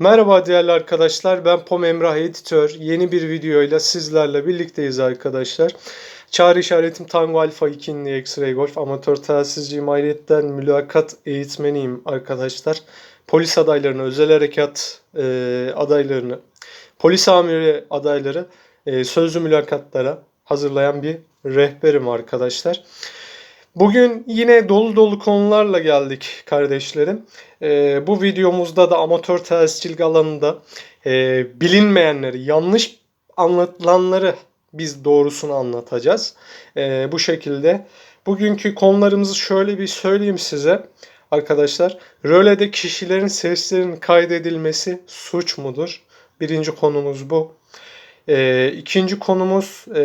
Merhaba değerli arkadaşlar. Ben Pom Emrah Editör. Yeni bir videoyla sizlerle birlikteyiz arkadaşlar. Çağrı işaretim Tango Alfa 2'nin X-Ray Golf. Amatör telsizciyim. Ayrıyetten mülakat eğitmeniyim arkadaşlar. Polis adaylarını, özel harekat e, adaylarını, polis amiri adayları e, sözlü mülakatlara hazırlayan bir rehberim arkadaşlar. Bugün yine dolu dolu konularla geldik kardeşlerim. Ee, bu videomuzda da amatör telsizcilik alanında e, bilinmeyenleri, yanlış anlatılanları biz doğrusunu anlatacağız. Ee, bu şekilde. Bugünkü konularımızı şöyle bir söyleyeyim size. Arkadaşlar, rölede kişilerin seslerinin kaydedilmesi suç mudur? Birinci konumuz bu. Ee, ikinci konumuz e,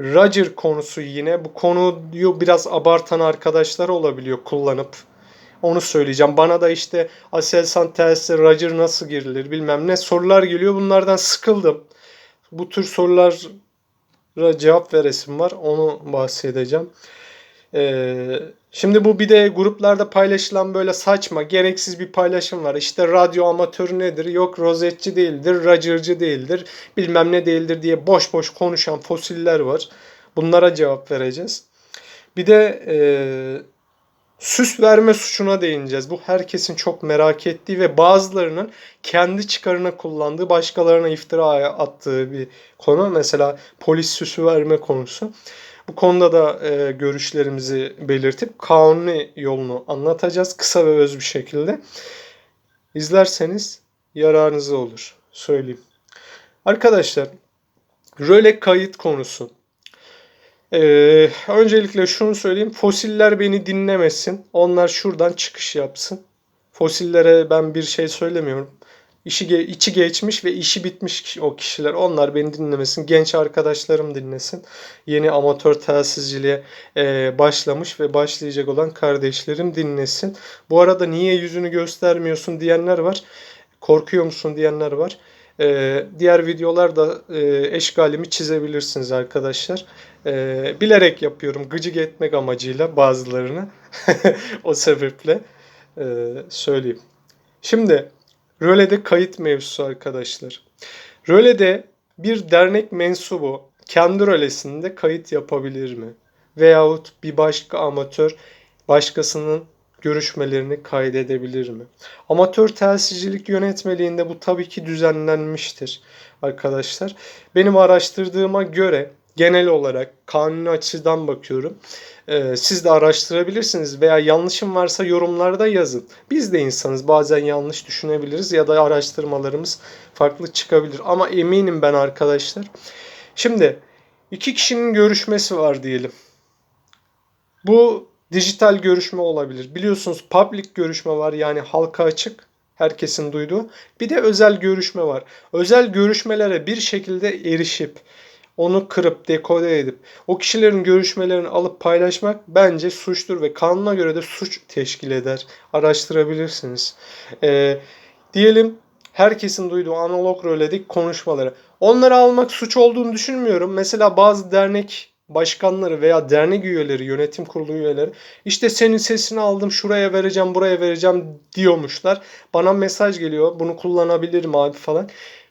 Roger konusu yine. Bu konuyu biraz abartan arkadaşlar olabiliyor kullanıp. Onu söyleyeceğim. Bana da işte Aselsan telsizle Roger nasıl girilir bilmem ne sorular geliyor. Bunlardan sıkıldım. Bu tür sorulara cevap veresim var. Onu bahsedeceğim. Ee, şimdi bu bir de gruplarda paylaşılan böyle saçma, gereksiz bir paylaşım var. İşte radyo amatörü nedir? Yok rozetçi değildir, racırcı değildir, bilmem ne değildir diye boş boş konuşan fosiller var. Bunlara cevap vereceğiz. Bir de e, süs verme suçuna değineceğiz. Bu herkesin çok merak ettiği ve bazılarının kendi çıkarına kullandığı, başkalarına iftira attığı bir konu. Mesela polis süsü verme konusu. Bu konuda da e, görüşlerimizi belirtip kanuni yolunu anlatacağız kısa ve öz bir şekilde. İzlerseniz yararınıza olur. Söyleyeyim. Arkadaşlar, röle kayıt konusu. Ee, öncelikle şunu söyleyeyim. Fosiller beni dinlemesin. Onlar şuradan çıkış yapsın. Fosillere ben bir şey söylemiyorum. İşi, içi geçmiş ve işi bitmiş o kişiler. Onlar beni dinlemesin. Genç arkadaşlarım dinlesin. Yeni amatör telsizciliğe e, başlamış ve başlayacak olan kardeşlerim dinlesin. Bu arada niye yüzünü göstermiyorsun diyenler var. Korkuyor musun diyenler var. Ee, diğer videolarda e, eşgalimi çizebilirsiniz arkadaşlar. Ee, bilerek yapıyorum gıcık etmek amacıyla bazılarını. o sebeple e, söyleyeyim. Şimdi Röle'de kayıt mevzusu arkadaşlar. Röle'de bir dernek mensubu kendi rölesinde kayıt yapabilir mi? Veyahut bir başka amatör başkasının görüşmelerini kaydedebilir mi? Amatör telsizcilik yönetmeliğinde bu tabii ki düzenlenmiştir arkadaşlar. Benim araştırdığıma göre genel olarak kanuni açıdan bakıyorum. Ee, siz de araştırabilirsiniz veya yanlışım varsa yorumlarda yazın. Biz de insanız bazen yanlış düşünebiliriz ya da araştırmalarımız farklı çıkabilir. Ama eminim ben arkadaşlar. Şimdi iki kişinin görüşmesi var diyelim. Bu dijital görüşme olabilir. Biliyorsunuz public görüşme var yani halka açık herkesin duyduğu. Bir de özel görüşme var. Özel görüşmelere bir şekilde erişip onu kırıp dekode edip o kişilerin görüşmelerini alıp paylaşmak bence suçtur ve kanuna göre de suç teşkil eder. Araştırabilirsiniz. Ee, diyelim herkesin duyduğu analog röledik konuşmaları. Onları almak suç olduğunu düşünmüyorum. Mesela bazı dernek başkanları veya dernek üyeleri, yönetim kurulu üyeleri işte senin sesini aldım şuraya vereceğim buraya vereceğim diyormuşlar. Bana mesaj geliyor bunu kullanabilirim abi falan.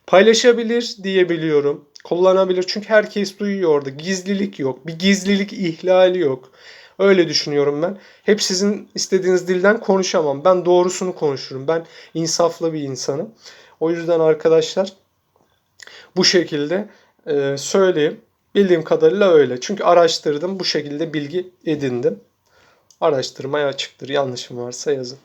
Paylaşabilir diyebiliyorum. Kullanabilir çünkü herkes duyuyor orada. Gizlilik yok. Bir gizlilik ihlali yok. Öyle düşünüyorum ben. Hep sizin istediğiniz dilden konuşamam. Ben doğrusunu konuşurum. Ben insaflı bir insanım. O yüzden arkadaşlar bu şekilde e, söyleyeyim. Bildiğim kadarıyla öyle. Çünkü araştırdım. Bu şekilde bilgi edindim. Araştırmaya açıktır. Yanlışım varsa yazın.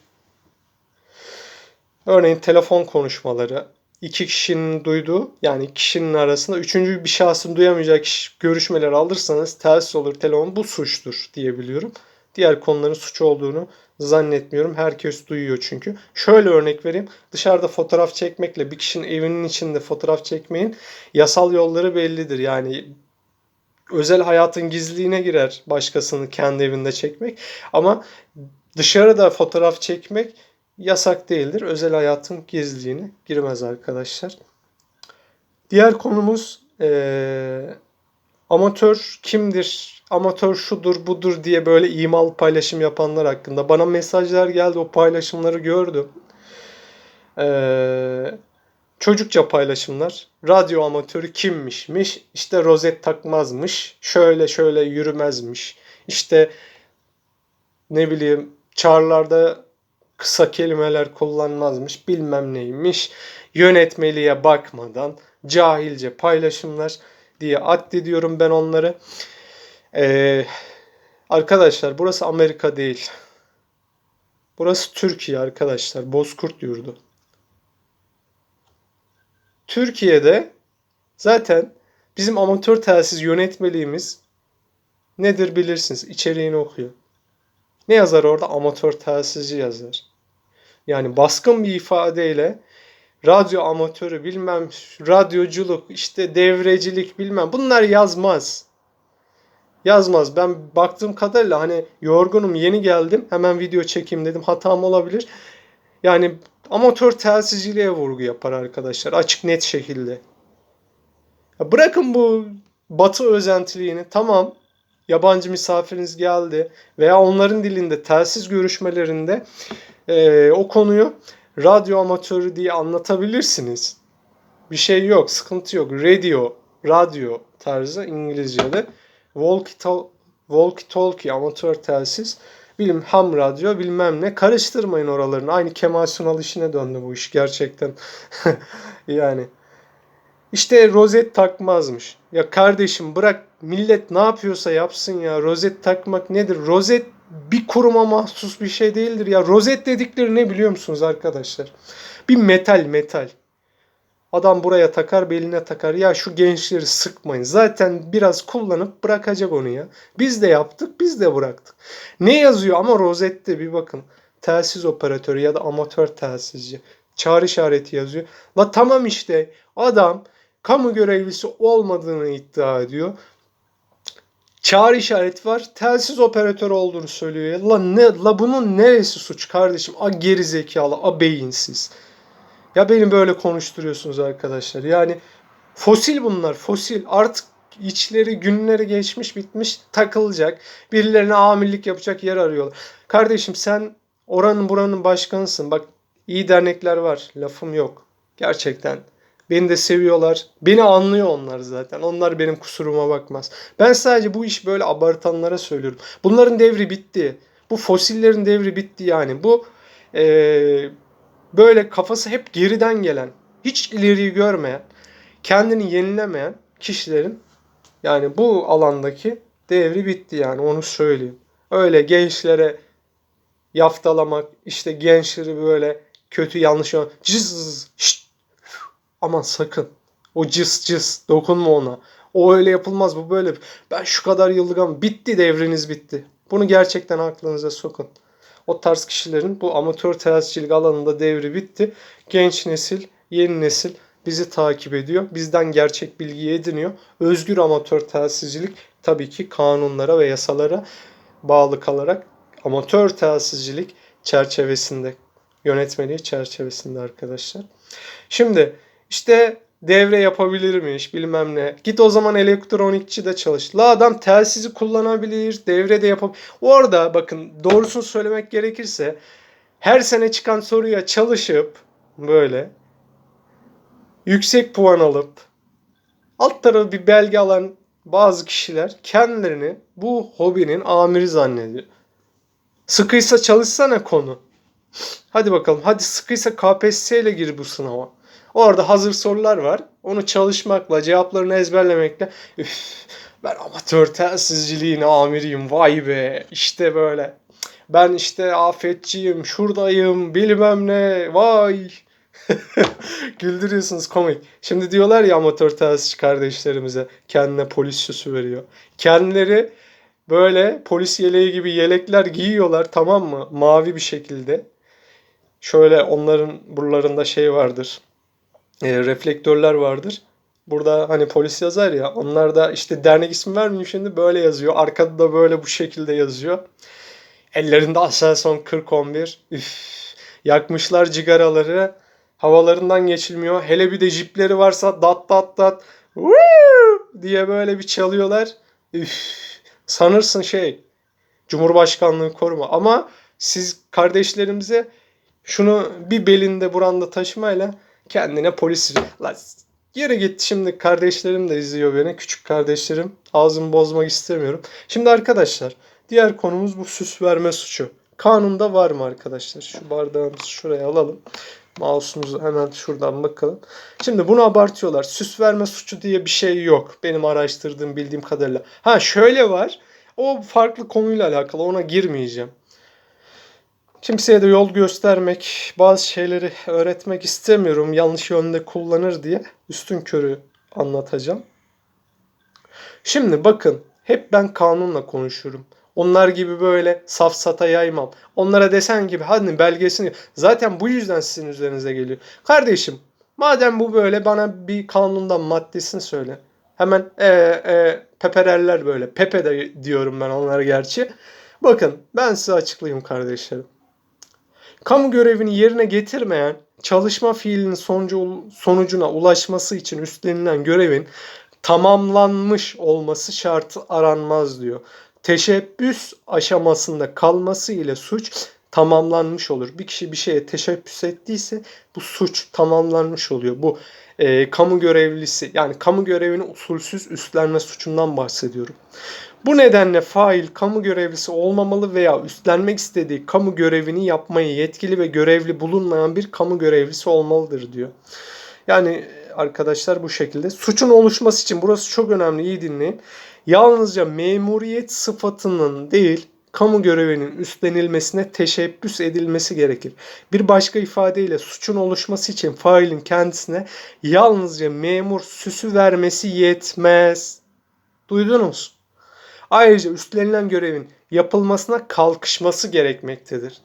Örneğin telefon konuşmaları, iki kişinin duyduğu yani kişinin arasında üçüncü bir şahsın duyamayacağı kişi, görüşmeler alırsanız telsiz olur telefon bu suçtur diyebiliyorum. Diğer konuların suç olduğunu zannetmiyorum. Herkes duyuyor çünkü. Şöyle örnek vereyim. Dışarıda fotoğraf çekmekle bir kişinin evinin içinde fotoğraf çekmeyin yasal yolları bellidir. Yani özel hayatın gizliliğine girer başkasını kendi evinde çekmek. Ama dışarıda fotoğraf çekmek yasak değildir. Özel hayatın gizliliğine girmez arkadaşlar. Diğer konumuz ee, amatör kimdir, amatör şudur budur diye böyle imal paylaşım yapanlar hakkında. Bana mesajlar geldi o paylaşımları gördüm. Ee, çocukça paylaşımlar. Radyo amatörü kimmişmiş? İşte rozet takmazmış. Şöyle şöyle yürümezmiş. İşte ne bileyim çağrılarda kısa kelimeler kullanmazmış. Bilmem neymiş. Yönetmeliğe bakmadan cahilce paylaşımlar diye addediyorum ben onları. Ee, arkadaşlar burası Amerika değil. Burası Türkiye arkadaşlar. Bozkurt yurdu. Türkiye'de zaten bizim amatör telsiz yönetmeliğimiz nedir bilirsiniz. İçeriğini okuyor. Ne yazar orada? Amatör telsizci yazar. Yani baskın bir ifadeyle radyo amatörü bilmem radyoculuk işte devrecilik bilmem bunlar yazmaz. Yazmaz. Ben baktığım kadarıyla hani yorgunum yeni geldim hemen video çekeyim dedim hatam olabilir. Yani amatör telsizciliğe vurgu yapar arkadaşlar açık net şekilde. Ya bırakın bu batı özentiliğini tamam yabancı misafiriniz geldi veya onların dilinde telsiz görüşmelerinde e, o konuyu radyo amatörü diye anlatabilirsiniz. Bir şey yok, sıkıntı yok. Radio, radyo tarzı İngilizce'de. Walkie, walkie talkie amatör telsiz. Bilim ham radyo bilmem ne. Karıştırmayın oralarını. Aynı Kemal Sunal işine döndü bu iş gerçekten. yani. İşte rozet takmazmış. Ya kardeşim bırak millet ne yapıyorsa yapsın ya. Rozet takmak nedir? Rozet bir kuruma mahsus bir şey değildir ya. Rozet dedikleri ne biliyor musunuz arkadaşlar? Bir metal metal. Adam buraya takar beline takar. Ya şu gençleri sıkmayın. Zaten biraz kullanıp bırakacak onu ya. Biz de yaptık biz de bıraktık. Ne yazıyor ama rozette bir bakın. Telsiz operatörü ya da amatör telsizci. Çağrı işareti yazıyor. La tamam işte adam kamu görevlisi olmadığını iddia ediyor. Çağrı işareti var. Telsiz operatör olduğunu söylüyor. La ne la bunun neresi suç kardeşim? A geri zekalı, a beyinsiz. Ya beni böyle konuşturuyorsunuz arkadaşlar. Yani fosil bunlar, fosil. Artık içleri günleri geçmiş bitmiş takılacak. Birilerine amirlik yapacak yer arıyorlar. Kardeşim sen oranın buranın başkanısın. Bak iyi dernekler var. Lafım yok. Gerçekten. Beni de seviyorlar. Beni anlıyor onlar zaten. Onlar benim kusuruma bakmaz. Ben sadece bu iş böyle abartanlara söylüyorum. Bunların devri bitti. Bu fosillerin devri bitti yani. Bu ee, böyle kafası hep geriden gelen, hiç ileriyi görmeyen, kendini yenilemeyen kişilerin yani bu alandaki devri bitti yani onu söyleyeyim. Öyle gençlere yaftalamak, işte gençleri böyle kötü yanlış cız şşt, aman sakın o cız cız dokunma ona. O öyle yapılmaz bu böyle. Ben şu kadar yıllık ama bitti devriniz bitti. Bunu gerçekten aklınıza sokun. O tarz kişilerin bu amatör telsizcilik alanında devri bitti. Genç nesil, yeni nesil bizi takip ediyor. Bizden gerçek bilgiyi ediniyor. Özgür amatör telsizcilik tabii ki kanunlara ve yasalara bağlı kalarak amatör telsizcilik çerçevesinde, yönetmeliği çerçevesinde arkadaşlar. Şimdi işte devre yapabilirmiş bilmem ne. Git o zaman elektronikçi de çalış. La adam telsizi kullanabilir, devre de yapabilir. Orada bakın doğrusunu söylemek gerekirse her sene çıkan soruya çalışıp böyle yüksek puan alıp alt tarafı bir belge alan bazı kişiler kendilerini bu hobinin amiri zannediyor. Sıkıysa çalışsana konu. Hadi bakalım. Hadi sıkıysa KPSS ile gir bu sınava. Orada hazır sorular var. Onu çalışmakla, cevaplarını ezberlemekle üf, ben amatör telsizciliğin amiriyim vay be işte böyle. Ben işte afetçiyim, şuradayım, bilmem ne, vay. Güldürüyorsunuz komik. Şimdi diyorlar ya amatör telsizci kardeşlerimize kendine polis süsü veriyor. Kendileri böyle polis yeleği gibi yelekler giyiyorlar tamam mı? Mavi bir şekilde. Şöyle onların buralarında şey vardır e, reflektörler vardır. Burada hani polis yazar ya onlar da işte dernek ismi vermiyor şimdi böyle yazıyor. Arkada da böyle bu şekilde yazıyor. Ellerinde Aselson 4011. Üf, yakmışlar cigaraları. Havalarından geçilmiyor. Hele bir de jipleri varsa dat dat dat Woo! diye böyle bir çalıyorlar. Üf, sanırsın şey Cumhurbaşkanlığı koruma. Ama siz kardeşlerimize Şunu bir belinde buranda taşımayla kendine polis... Yere gitti şimdi kardeşlerim de izliyor beni. Küçük kardeşlerim. Ağzımı bozmak istemiyorum. Şimdi arkadaşlar diğer konumuz bu süs verme suçu. Kanunda var mı arkadaşlar? Şu bardağımızı şuraya alalım. Mouse'umuzu hemen şuradan bakalım. Şimdi bunu abartıyorlar. Süs verme suçu diye bir şey yok. Benim araştırdığım bildiğim kadarıyla. Ha şöyle var. O farklı konuyla alakalı. Ona girmeyeceğim. Kimseye de yol göstermek, bazı şeyleri öğretmek istemiyorum. Yanlış yönde kullanır diye üstün körü anlatacağım. Şimdi bakın hep ben kanunla konuşurum. Onlar gibi böyle safsata yaymam. Onlara desen gibi hadi belgesini zaten bu yüzden sizin üzerinize geliyor. Kardeşim madem bu böyle bana bir kanundan maddesini söyle. Hemen e, e, pepererler böyle. Pepe de diyorum ben onlara gerçi. Bakın ben size açıklayayım kardeşlerim. Kamu görevini yerine getirmeyen çalışma fiilinin sonucu, sonucuna ulaşması için üstlenilen görevin tamamlanmış olması şartı aranmaz diyor. Teşebbüs aşamasında kalması ile suç tamamlanmış olur. Bir kişi bir şeye teşebbüs ettiyse bu suç tamamlanmış oluyor. Bu e, kamu görevlisi yani kamu görevini usulsüz üstlenme suçundan bahsediyorum. Bu nedenle fail kamu görevlisi olmamalı veya üstlenmek istediği kamu görevini yapmaya yetkili ve görevli bulunmayan bir kamu görevlisi olmalıdır diyor. Yani arkadaşlar bu şekilde. Suçun oluşması için burası çok önemli iyi dinleyin. Yalnızca memuriyet sıfatının değil kamu görevinin üstlenilmesine teşebbüs edilmesi gerekir. Bir başka ifadeyle suçun oluşması için failin kendisine yalnızca memur süsü vermesi yetmez. Duydunuz? Ayrıca üstlenilen görevin yapılmasına kalkışması gerekmektedir.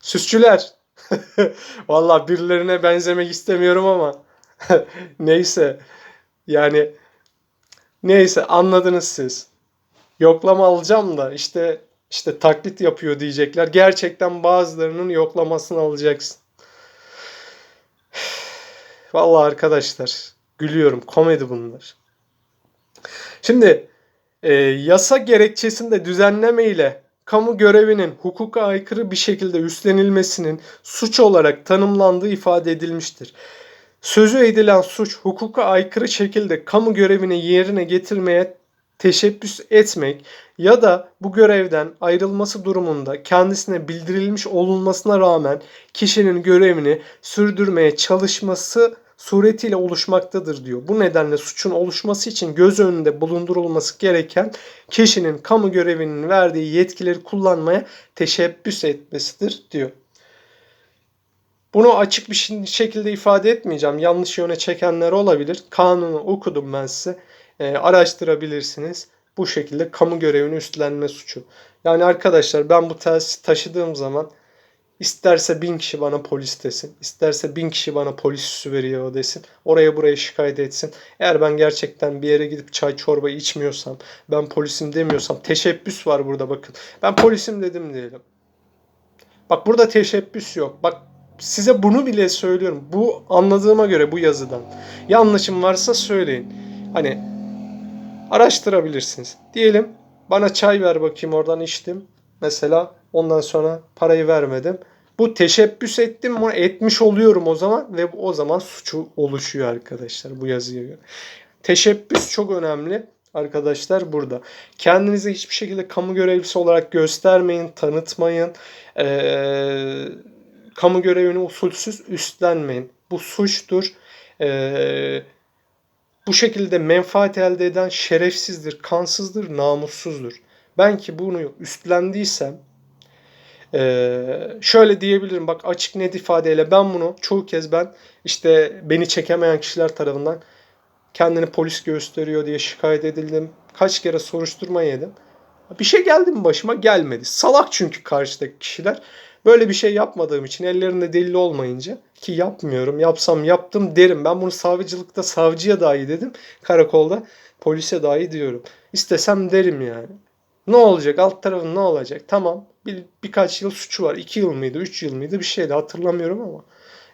Süsçüler. Valla birilerine benzemek istemiyorum ama neyse. Yani neyse anladınız siz. Yoklama alacağım da işte işte taklit yapıyor diyecekler. Gerçekten bazılarının yoklamasını alacaksın. Vallahi arkadaşlar gülüyorum. Komedi bunlar. Şimdi e, yasa gerekçesinde düzenleme ile kamu görevinin hukuka aykırı bir şekilde üstlenilmesinin suç olarak tanımlandığı ifade edilmiştir. Sözü edilen suç hukuka aykırı şekilde kamu görevini yerine getirmeye teşebbüs etmek ya da bu görevden ayrılması durumunda kendisine bildirilmiş olunmasına rağmen kişinin görevini sürdürmeye çalışması suretiyle oluşmaktadır diyor. Bu nedenle suçun oluşması için göz önünde bulundurulması gereken kişinin kamu görevinin verdiği yetkileri kullanmaya teşebbüs etmesidir diyor. Bunu açık bir şekilde ifade etmeyeceğim. Yanlış yöne çekenler olabilir. Kanunu okudum ben size. E, araştırabilirsiniz. Bu şekilde kamu görevini üstlenme suçu. Yani arkadaşlar ben bu telsizi taşıdığım zaman isterse bin kişi bana polis desin. isterse bin kişi bana polis üssü veriyor desin. Oraya buraya şikayet etsin. Eğer ben gerçekten bir yere gidip çay çorba içmiyorsam, ben polisim demiyorsam teşebbüs var burada bakın. Ben polisim dedim diyelim. Bak burada teşebbüs yok. Bak size bunu bile söylüyorum. Bu anladığıma göre bu yazıdan. Yanlışım varsa söyleyin. Hani araştırabilirsiniz. Diyelim bana çay ver bakayım oradan içtim. Mesela ondan sonra parayı vermedim. Bu teşebbüs ettim mi etmiş oluyorum o zaman ve o zaman suçu oluşuyor arkadaşlar bu yazıya göre. Teşebbüs çok önemli arkadaşlar burada. Kendinizi hiçbir şekilde kamu görevlisi olarak göstermeyin, tanıtmayın. Ee, kamu görevini usulsüz üstlenmeyin. Bu suçtur. Ee, bu şekilde menfaat elde eden şerefsizdir, kansızdır, namussuzdur. Ben ki bunu üstlendiysem ee, şöyle diyebilirim bak açık net ifadeyle ben bunu çoğu kez ben işte beni çekemeyen kişiler tarafından kendini polis gösteriyor diye şikayet edildim. Kaç kere soruşturma yedim. Bir şey geldi mi başıma? Gelmedi. Salak çünkü karşıdaki kişiler. Böyle bir şey yapmadığım için ellerinde delil olmayınca ki yapmıyorum. Yapsam yaptım derim. Ben bunu savcılıkta savcıya dahi dedim. Karakolda polise dahi diyorum. İstesem derim yani. Ne olacak? Alt tarafın ne olacak? Tamam. Bir, birkaç yıl suçu var. 2 yıl mıydı? 3 yıl mıydı? Bir şeydi hatırlamıyorum ama.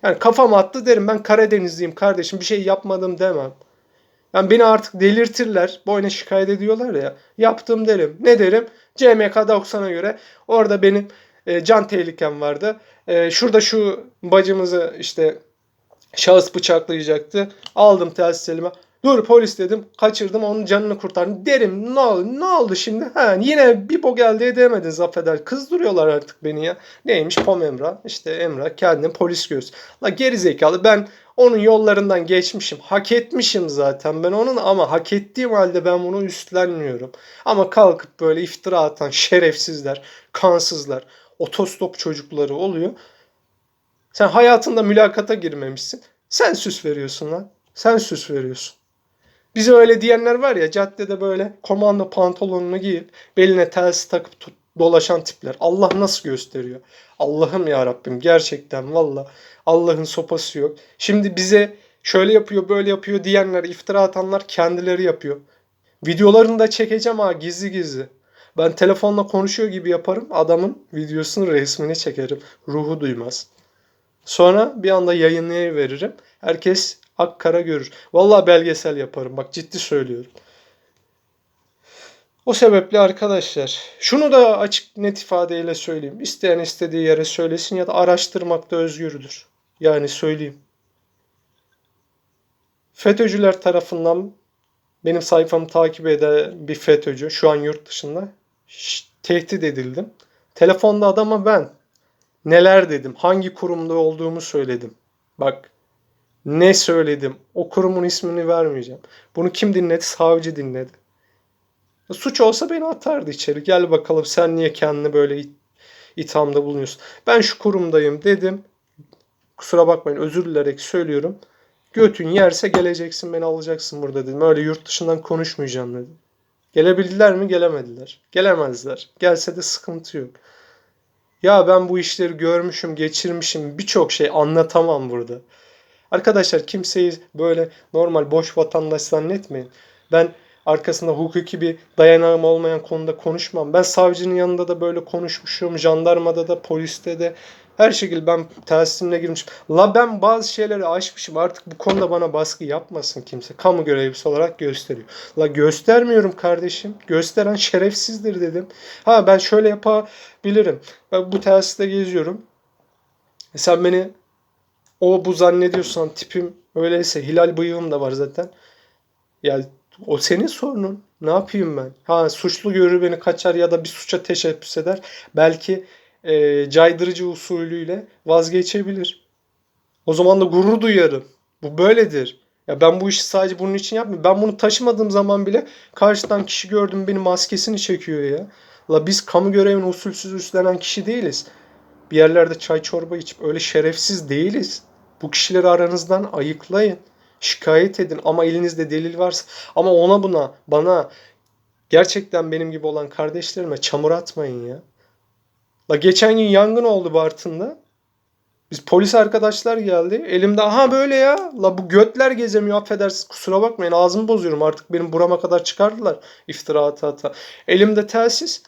Yani kafam attı derim. Ben Karadenizliyim kardeşim. Bir şey yapmadım demem. Yani beni artık delirtirler. Boyuna şikayet ediyorlar ya. Yaptım derim. Ne derim? CMK 90'a göre orada benim e, can tehlikem vardı. E, şurada şu bacımızı işte şahıs bıçaklayacaktı. Aldım telsiz elime. Dur polis dedim. Kaçırdım onun canını kurtardım. Derim ne oldu, ne oldu şimdi? Ha, yine bir bok elde edemediniz affeder. Kızdırıyorlar artık beni ya. Neymiş Pom Emrah. İşte Emrah kendini polis göz. La geri zekalı ben onun yollarından geçmişim. Hak etmişim zaten ben onun ama hak ettiğim halde ben bunu üstlenmiyorum. Ama kalkıp böyle iftira atan şerefsizler, kansızlar, otostop çocukları oluyor. Sen hayatında mülakata girmemişsin. Sen süs veriyorsun lan. Sen süs veriyorsun. Bize öyle diyenler var ya caddede böyle komando pantolonunu giyip beline telsiz takıp tut, dolaşan tipler. Allah nasıl gösteriyor? Allah'ım ya Rabbim gerçekten valla Allah'ın sopası yok. Şimdi bize şöyle yapıyor böyle yapıyor diyenler iftira atanlar kendileri yapıyor. Videolarını da çekeceğim ha gizli gizli. Ben telefonla konuşuyor gibi yaparım. Adamın videosunu resmini çekerim. Ruhu duymaz. Sonra bir anda yayınlayıveririm. Herkes ak kara görür. Vallahi belgesel yaparım. Bak ciddi söylüyorum. O sebeple arkadaşlar şunu da açık net ifadeyle söyleyeyim. İsteyen istediği yere söylesin ya da araştırmakta özgürdür. Yani söyleyeyim. FETÖ'cüler tarafından benim sayfamı takip eden bir FETÖ'cü şu an yurt dışında şş, tehdit edildim. Telefonda adama ben neler dedim, hangi kurumda olduğumu söyledim. Bak ne söyledim, o kurumun ismini vermeyeceğim. Bunu kim dinledi? Savcı dinledi. Suç olsa beni atardı içeri. Gel bakalım sen niye kendini böyle it- ithamda bulunuyorsun. Ben şu kurumdayım dedim. Kusura bakmayın özür dilerek söylüyorum. Götün yerse geleceksin beni alacaksın burada dedim. Öyle yurt dışından konuşmayacağım dedim. Gelebildiler mi? Gelemediler. Gelemezler. Gelse de sıkıntı yok. Ya ben bu işleri görmüşüm, geçirmişim. Birçok şey anlatamam burada. Arkadaşlar kimseyi böyle normal boş vatandaş zannetmeyin. Ben arkasında hukuki bir dayanağım olmayan konuda konuşmam. Ben savcının yanında da böyle konuşmuşum. Jandarmada da, poliste de. Her şekilde ben telsizimle girmişim. La ben bazı şeyleri aşmışım. Artık bu konuda bana baskı yapmasın kimse. Kamu görevlisi olarak gösteriyor. La göstermiyorum kardeşim. Gösteren şerefsizdir dedim. Ha ben şöyle yapabilirim. Ben bu telsizde geziyorum. E sen beni o bu zannediyorsan tipim öyleyse hilal bıyığım da var zaten. Ya o senin sorunun. Ne yapayım ben? Ha suçlu görür beni kaçar ya da bir suça teşebbüs eder. Belki e, caydırıcı usulüyle vazgeçebilir. O zaman da gurur duyarım. Bu böyledir. Ya ben bu işi sadece bunun için yapmıyorum. Ben bunu taşımadığım zaman bile karşıdan kişi gördüm benim maskesini çekiyor ya. La biz kamu görevini usulsüz üstlenen kişi değiliz. Bir yerlerde çay çorba içip öyle şerefsiz değiliz. Bu kişileri aranızdan ayıklayın. Şikayet edin ama elinizde delil varsa ama ona buna bana gerçekten benim gibi olan kardeşlerime çamur atmayın ya. La geçen gün yangın oldu Bartın'da. Biz polis arkadaşlar geldi. Elimde aha böyle ya. La bu götler gezemiyor affedersiniz kusura bakmayın ağzımı bozuyorum artık benim burama kadar çıkardılar iftira ata ata. Elimde telsiz.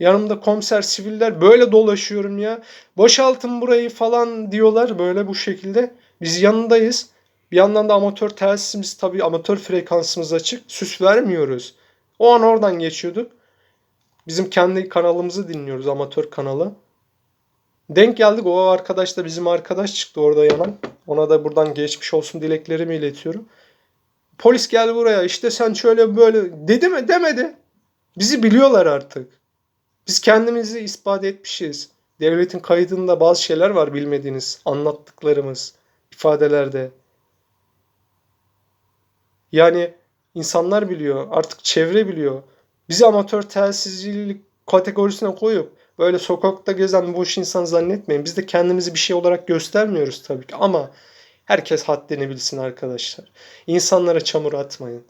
Yanımda komiser siviller böyle dolaşıyorum ya. Boşaltın burayı falan diyorlar böyle bu şekilde. Biz yanındayız. Bir yandan da amatör telsizimiz tabii amatör frekansımız açık. Süs vermiyoruz. O an oradan geçiyorduk. Bizim kendi kanalımızı dinliyoruz amatör kanalı. Denk geldik o arkadaş da bizim arkadaş çıktı orada yanan. Ona da buradan geçmiş olsun dileklerimi iletiyorum. Polis gel buraya işte sen şöyle böyle dedi mi demedi. Bizi biliyorlar artık. Biz kendimizi ispat etmişiz. Devletin kaydında bazı şeyler var bilmediğiniz anlattıklarımız ifadelerde. Yani insanlar biliyor, artık çevre biliyor. Bizi amatör telsizcilik kategorisine koyup böyle sokakta gezen boş insan zannetmeyin. Biz de kendimizi bir şey olarak göstermiyoruz tabii ki ama herkes haddini bilsin arkadaşlar. İnsanlara çamur atmayın.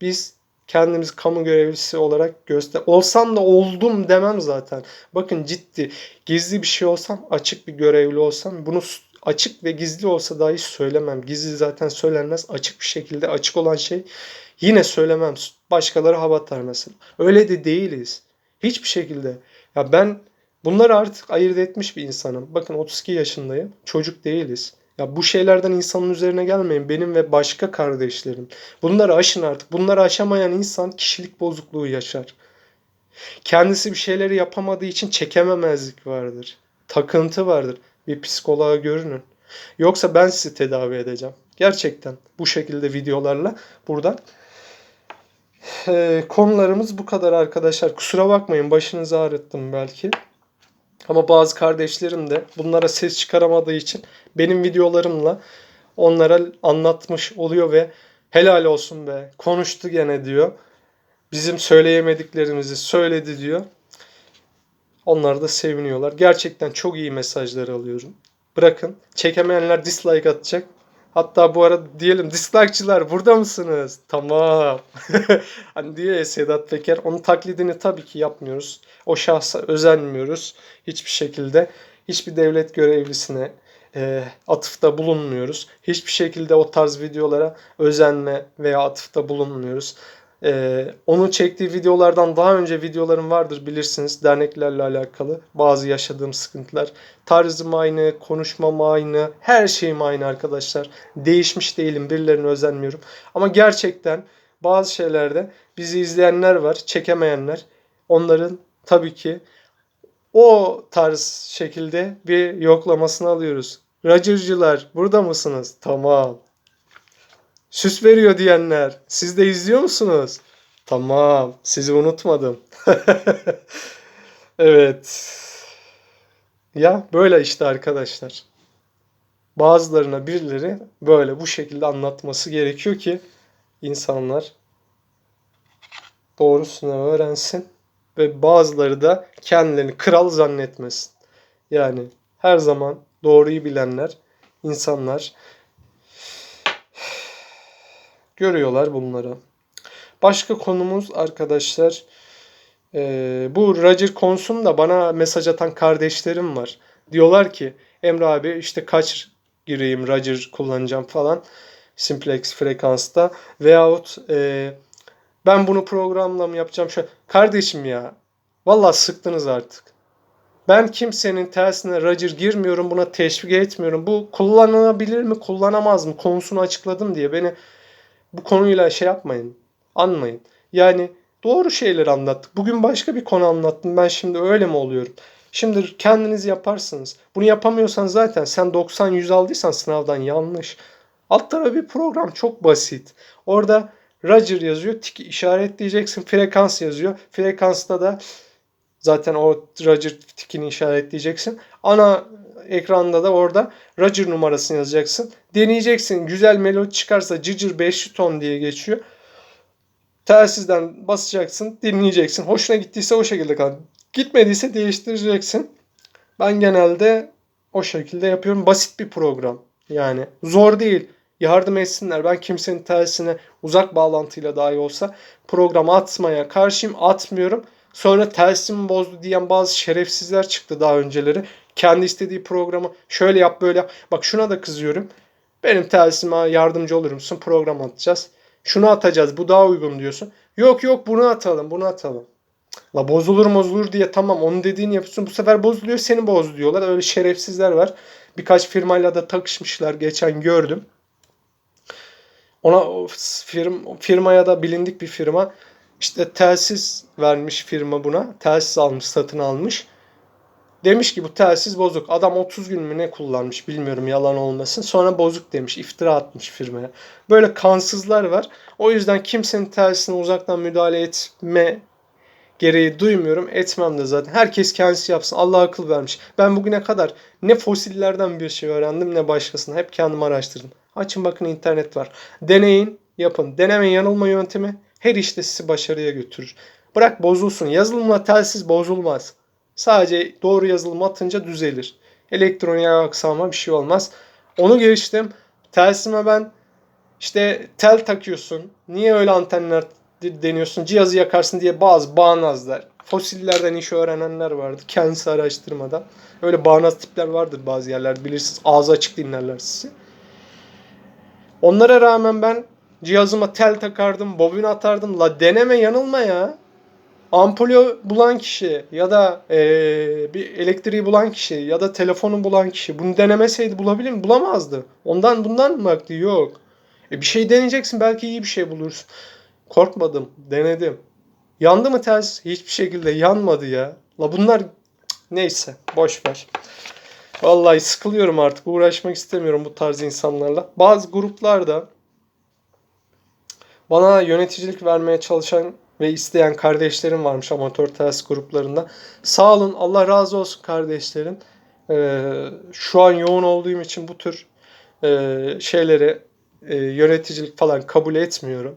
Biz kendimizi kamu görevlisi olarak göster. Olsam da oldum demem zaten. Bakın ciddi. Gizli bir şey olsam, açık bir görevli olsam bunu açık ve gizli olsa dahi söylemem. Gizli zaten söylenmez. Açık bir şekilde açık olan şey yine söylemem. Başkaları hava atar. Öyle de değiliz. Hiçbir şekilde. Ya ben bunları artık ayırt etmiş bir insanım. Bakın 32 yaşındayım. Çocuk değiliz. Ya bu şeylerden insanın üzerine gelmeyin. Benim ve başka kardeşlerim. Bunları aşın artık. Bunları aşamayan insan kişilik bozukluğu yaşar. Kendisi bir şeyleri yapamadığı için çekememezlik vardır. Takıntı vardır. Bir psikoloğa görünün. Yoksa ben sizi tedavi edeceğim. Gerçekten bu şekilde videolarla buradan. Ee, konularımız bu kadar arkadaşlar. Kusura bakmayın başınızı ağrıttım belki. Ama bazı kardeşlerim de bunlara ses çıkaramadığı için benim videolarımla onlara anlatmış oluyor ve helal olsun be konuştu gene diyor. Bizim söyleyemediklerimizi söyledi diyor. Onlar da seviniyorlar. Gerçekten çok iyi mesajlar alıyorum. Bırakın. Çekemeyenler dislike atacak. Hatta bu arada diyelim dislike'çılar burada mısınız? Tamam. hani ya Sedat Peker. Onun taklidini tabii ki yapmıyoruz. O şahsa özenmiyoruz. Hiçbir şekilde. Hiçbir devlet görevlisine e, atıfta bulunmuyoruz. Hiçbir şekilde o tarz videolara özenme veya atıfta bulunmuyoruz. Ee, onun çektiği videolardan daha önce videolarım vardır bilirsiniz derneklerle alakalı bazı yaşadığım sıkıntılar. Tarzım aynı, konuşmam aynı, her şeyim aynı arkadaşlar. Değişmiş değilim, birilerine özenmiyorum. Ama gerçekten bazı şeylerde bizi izleyenler var, çekemeyenler. Onların tabii ki o tarz şekilde bir yoklamasını alıyoruz. Racırcılar burada mısınız? Tamam. Süs veriyor diyenler. Siz de izliyor musunuz? Tamam. Sizi unutmadım. evet. Ya böyle işte arkadaşlar. Bazılarına birileri böyle bu şekilde anlatması gerekiyor ki insanlar doğrusunu öğrensin ve bazıları da kendilerini kral zannetmesin. Yani her zaman doğruyu bilenler, insanlar görüyorlar bunları. Başka konumuz arkadaşlar e, bu Roger konusunda bana mesaj atan kardeşlerim var. Diyorlar ki Emre abi işte kaç gireyim Roger kullanacağım falan simplex frekansta veyahut e, ben bunu programla mı yapacağım şöyle. Kardeşim ya valla sıktınız artık. Ben kimsenin tersine Roger girmiyorum buna teşvik etmiyorum. Bu kullanılabilir mi kullanamaz mı konusunu açıkladım diye beni bu konuyla şey yapmayın. Anmayın. Yani doğru şeyleri anlattık. Bugün başka bir konu anlattım. Ben şimdi öyle mi oluyorum? Şimdi kendiniz yaparsınız. Bunu yapamıyorsan zaten sen 90-100 aldıysan sınavdan yanlış. Alt tarafı bir program çok basit. Orada Roger yazıyor. Tik işaretleyeceksin. Frekans yazıyor. Frekansta da zaten o Roger tikini işaretleyeceksin. Ana ekranda da orada Roger numarasını yazacaksın. Deneyeceksin. Güzel melodi çıkarsa cıcır 5 ton diye geçiyor. Telsizden basacaksın, dinleyeceksin. Hoşuna gittiyse o şekilde kal. Gitmediyse değiştireceksin. Ben genelde o şekilde yapıyorum. Basit bir program. Yani zor değil. Yardım etsinler. Ben kimsenin telsizine uzak bağlantıyla dahi olsa program atmaya karşıyım. Atmıyorum. Sonra telsizimi bozdu diyen bazı şerefsizler çıktı daha önceleri. Kendi istediği programı şöyle yap böyle yap. Bak şuna da kızıyorum. Benim telsizime yardımcı olur musun? Program atacağız. Şunu atacağız. Bu daha uygun diyorsun. Yok yok bunu atalım. Bunu atalım. La bozulur bozulur diye tamam onun dediğini yapıyorsun. Bu sefer bozuluyor seni boz. Öyle şerefsizler var. Birkaç firmayla da takışmışlar. Geçen gördüm. Ona firm, firmaya da bilindik bir firma. İşte telsiz vermiş firma buna. Telsiz almış, satın almış. Demiş ki bu telsiz bozuk. Adam 30 gün mü ne kullanmış bilmiyorum yalan olmasın. Sonra bozuk demiş. iftira atmış firmaya. Böyle kansızlar var. O yüzden kimsenin telsizine uzaktan müdahale etme gereği duymuyorum. Etmem de zaten. Herkes kendisi yapsın. Allah akıl vermiş. Ben bugüne kadar ne fosillerden bir şey öğrendim ne başkasına. Hep kendim araştırdım. Açın bakın internet var. Deneyin, yapın. Deneme yanılma yöntemi her işte sizi başarıya götürür. Bırak bozulsun. Yazılımla telsiz bozulmaz. Sadece doğru yazılım atınca düzelir. Elektronik aksama bir şey olmaz. Onu geçtim. Telsime ben işte tel takıyorsun. Niye öyle antenler deniyorsun? Cihazı yakarsın diye bazı bağnazlar. Fosillerden iş öğrenenler vardı. Kendisi araştırmadan. Öyle bağnaz tipler vardır bazı yerlerde bilirsiniz. Ağzı açık dinlerler sizi. Onlara rağmen ben cihazıma tel takardım, bobin atardım. La deneme yanılma ya ampulü bulan kişi ya da e, bir elektriği bulan kişi ya da telefonu bulan kişi bunu denemeseydi bulabilir mi? Bulamazdı. Ondan bundan mı baktı? Yok. E bir şey deneyeceksin belki iyi bir şey bulursun. Korkmadım. Denedim. Yandı mı ters? Hiçbir şekilde yanmadı ya. La bunlar neyse boş ver. Vallahi sıkılıyorum artık. Uğraşmak istemiyorum bu tarz insanlarla. Bazı gruplarda bana yöneticilik vermeye çalışan ve isteyen kardeşlerim varmış amatör ters gruplarında. Sağ olun, Allah razı olsun kardeşlerim. Ee, şu an yoğun olduğum için bu tür e, şeyleri e, yöneticilik falan kabul etmiyorum.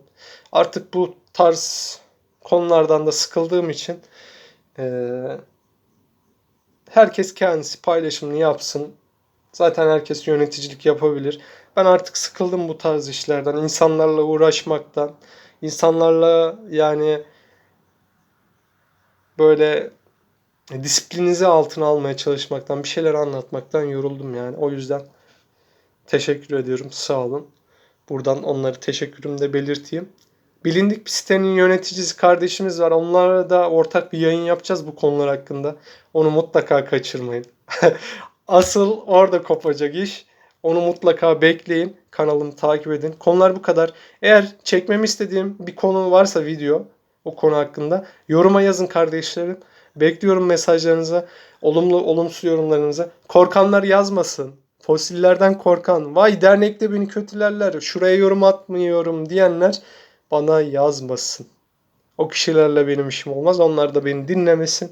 Artık bu tarz konulardan da sıkıldığım için e, herkes kendisi paylaşımını yapsın. Zaten herkes yöneticilik yapabilir. Ben artık sıkıldım bu tarz işlerden, insanlarla uğraşmaktan, insanlarla yani böyle disiplinizi altına almaya çalışmaktan, bir şeyler anlatmaktan yoruldum yani. O yüzden teşekkür ediyorum. Sağ olun. Buradan onları teşekkürümü de belirteyim. Bilindik bir sitenin yöneticisi kardeşimiz var. Onlarla da ortak bir yayın yapacağız bu konular hakkında. Onu mutlaka kaçırmayın. Asıl orada kopacak iş. Onu mutlaka bekleyin. Kanalımı takip edin. Konular bu kadar. Eğer çekmemi istediğim bir konu varsa video o konu hakkında yoruma yazın kardeşlerim. Bekliyorum mesajlarınızı, olumlu olumsuz yorumlarınızı. Korkanlar yazmasın. Fosillerden korkan, vay dernekte beni kötülerler, şuraya yorum atmıyorum diyenler bana yazmasın. O kişilerle benim işim olmaz. Onlar da beni dinlemesin.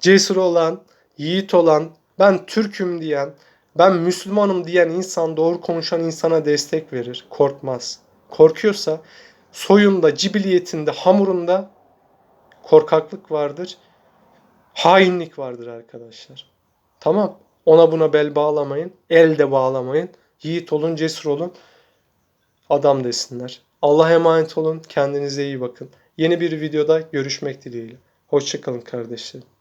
Cesur olan, yiğit olan, ben Türk'üm diyen, ben Müslümanım diyen insan, doğru konuşan insana destek verir. Korkmaz. Korkuyorsa soyunda, cibiliyetinde, hamurunda korkaklık vardır. Hainlik vardır arkadaşlar. Tamam. Ona buna bel bağlamayın. El de bağlamayın. Yiğit olun, cesur olun. Adam desinler. Allah'a emanet olun. Kendinize iyi bakın. Yeni bir videoda görüşmek dileğiyle. Hoşçakalın kardeşlerim.